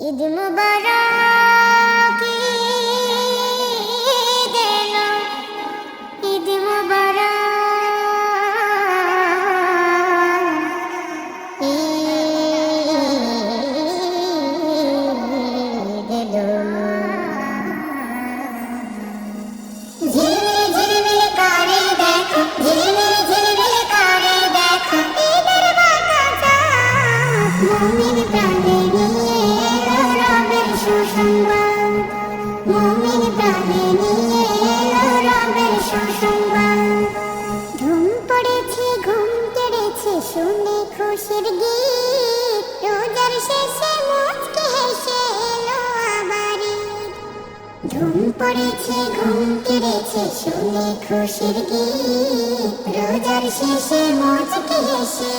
ঈদ মুবারক ধুম পড়েছে ঘুম কেড়েছে শুনে খুশির গীত রোজার শেষে মুচকে হেসে এলো আবার ধুম পড়েছে ঘুম কেড়েছে শুনে খুশির গীত রোজার শেষে মজকে হেসে